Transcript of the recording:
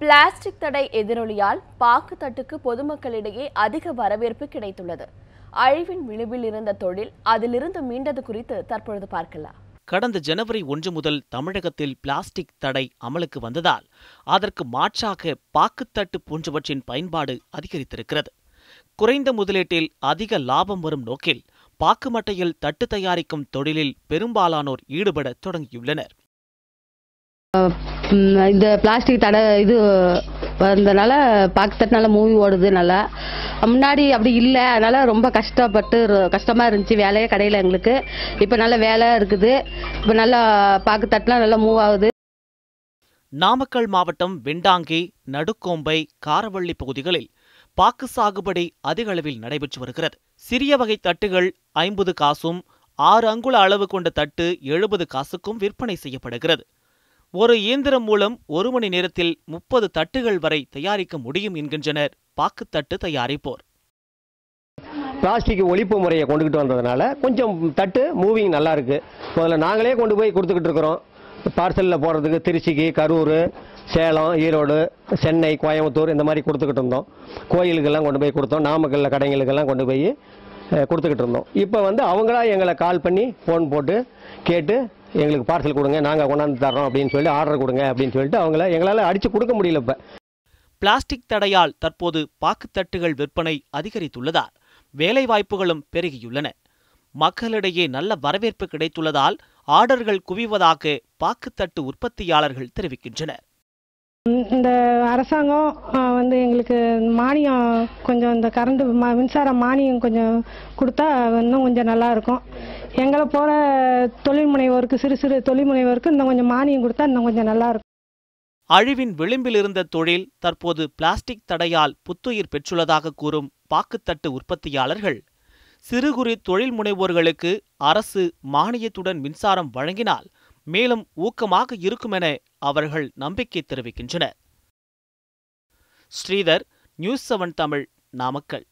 Plastic தடை எதிரொலியால் பாக்குத்தட்டுக்கு பொதுமக்களிடையே அதிக வரவேற்பு கிடைத்துள்ளது. அழிவின் விளிம்பில் இருந்த தொழில் அதிலிருந்து மீண்டது குறித்து தற்பொழுது பார்க்கலாம். கடந்த ஜனவரி ஒன்று முதல் தமிழகத்தில் பிளாஸ்டிக் தடை அமலுக்கு வந்ததால் அதற்கு மாற்றாக பாக்குத்தட்டு போன்றவற்றின் பயன்பாடு அதிகரித்திருக்கிறது. குறைந்த முதலீட்டில் அதிக லாபம் வரும் நோக்கில் பாக்கு மட்டையில் தட்டு தயாரிக்கும் தொழிலில் பெரும்பாலானோர் ஈடுபட தொடங்கியுள்ளனர். இந்த பிளாஸ்டிக் தடை இது வந்தனால பார்க்கறதுனால மூவி ஓடுது நல்லா. முன்னாடி அப்படி இல்லை அதனால ரொம்ப கஷ்டப்பட்டு கஷ்டமாக இருந்துச்சு வேலையே கடையில் எங்களுக்கு. இப்போ நல்ல வேலை இருக்குது. இப்போ நல்லா பாக்குத்தட்டுலாம் நல்லா மூவ் ஆகுது. நாமக்கல் மாவட்டம் வெண்டாங்கி நடுக்கோம்பை காரவள்ளி பகுதிகளில் பாக்கு சாகுபடி அதிக அளவில் நடைபெற்று வருகிறது. சிறிய வகை தட்டுகள் ஐம்பது காசும் ஆறு அங்குல அளவு கொண்ட தட்டு எழுபது காசுக்கும் விற்பனை செய்யப்படுகிறது. ஒரு இயந்திரம் மூலம் ஒரு மணி நேரத்தில் முப்பது தட்டுகள் வரை தயாரிக்க முடியும் என்கின்றனர். பாக்குத்தட்டு தயாரிப்போர். பிளாஸ்டிக் ஒழிப்பு முறையை கொண்டுகிட்டு வந்ததுனால கொஞ்சம் தட்டு மூவிங் நல்லா இருக்கு. முதல்ல நாங்களே கொண்டு போய் கொடுத்துக்கிட்டு இருக்கிறோம். பார்சலில் போடுறதுக்கு திருச்சிக்கு கரூர் சேலம் ஈரோடு சென்னை கோயம்புத்தூர் இந்த மாதிரி கொடுத்துக்கிட்டு இருந்தோம். கோயிலுக்கெல்லாம் கொண்டு போய் கொடுத்தோம். நாமக்கல்ல கடைகளுக்கெல்லாம் கொண்டு போய் கொடுத்துக்கிட்டு இருந்தோம். இப்போ வந்து அவங்களா எங்களை கால் பண்ணி ஃபோன் போட்டு கேட்டு எங்களுக்கு பார்சல் கொடுங்க நாங்கள் கொண்டாந்து தர்றோம் அப்படின்னு சொல்லி ஆர்டர் கொடுங்க அப்படின்னு சொல்லிட்டு அவங்கள எங்களால் அடித்து கொடுக்க முடியல இப்போ. பிளாஸ்டிக் தடையால் தற்போது பாக்குத்தட்டுகள் விற்பனை அதிகரித்துள்ளதால் வேலைவாய்ப்புகளும் பெருகியுள்ளன. மக்களிடையே நல்ல வரவேற்பு கிடைத்துள்ளதால் ஆர்டர்கள் குவிவதாக பாக்குத்தட்டு உற்பத்தியாளர்கள் தெரிவிக்கின்றனர். இந்த அரசாங்கம் வந்து எங்களுக்கு மானியம் கொஞ்சம் இந்த கரண்ட் மின்சார மானியம் கொஞ்சம் கொடுத்தா இன்னும் கொஞ்சம் நல்லா இருக்கும். எங்களை போற தொழில் முனைவோருக்கு சிறு சிறு தொழில் முனைவோருக்கு இன்னும் கொஞ்சம் மானியம் கொடுத்தா இன்னும் கொஞ்சம் நல்லா இருக்கும். அழிவின் விளிம்பில் இருந்த தொழில் தற்போது பிளாஸ்டிக் தடையால் புத்துயிர் பெற்றுள்ளதாக கூறும் பாக்குத்தட்டு உற்பத்தியாளர்கள். சிறு குறு தொழில் முனைவோர்களுக்கு அரசு மானியத்துடன் மின்சாரம் வழங்கினால் மேலும் ஊக்கமாக இருக்குமென அவர்கள் நம்பிக்கை தெரிவிக்கின்றனர். Sridhar news seven Tamil Namakkal.